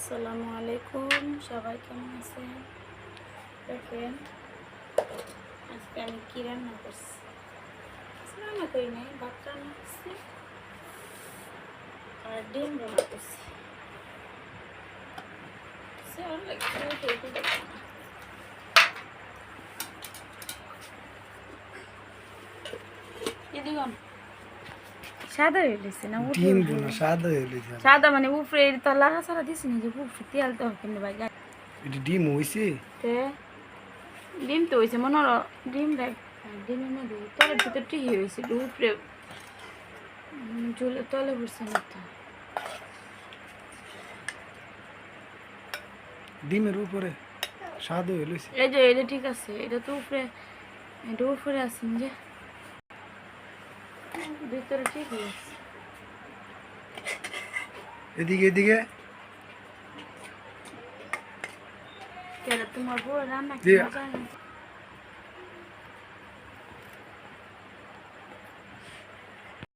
আসসালামু আলাইকুম, সবাই কেমন আছেন দেখেন, আজকে আমি কি রান্না করছি রান্না করি নাই, ভাত রান্না করছি আর ডিম রান্না করছি না। এদিকে। সাদা হয়ে গেছে না ডিম সাদা হয়ে গেছে। সাদা মানে উপরে তো লাগা সারা দিছি না যে উপরে তেল তো কিন্তু ভাই ডিম হইছে? তে ডিম তো হয়েছে মনে হলো ডিম দেখ তলের ভিতর ঠিক হয়েছে উপরে উম, তলে পড়ছে না তো। ডিমের উপরে সাদা হয়ে লইছে। এই যে এটা ঠিক আছে এটা তো উপরে এটা উপরে আছে যে। ভিতরে ঠিক হয়েছে এদিকে এদিকে কেন তোমার বউ রান্না জি। কি মজা না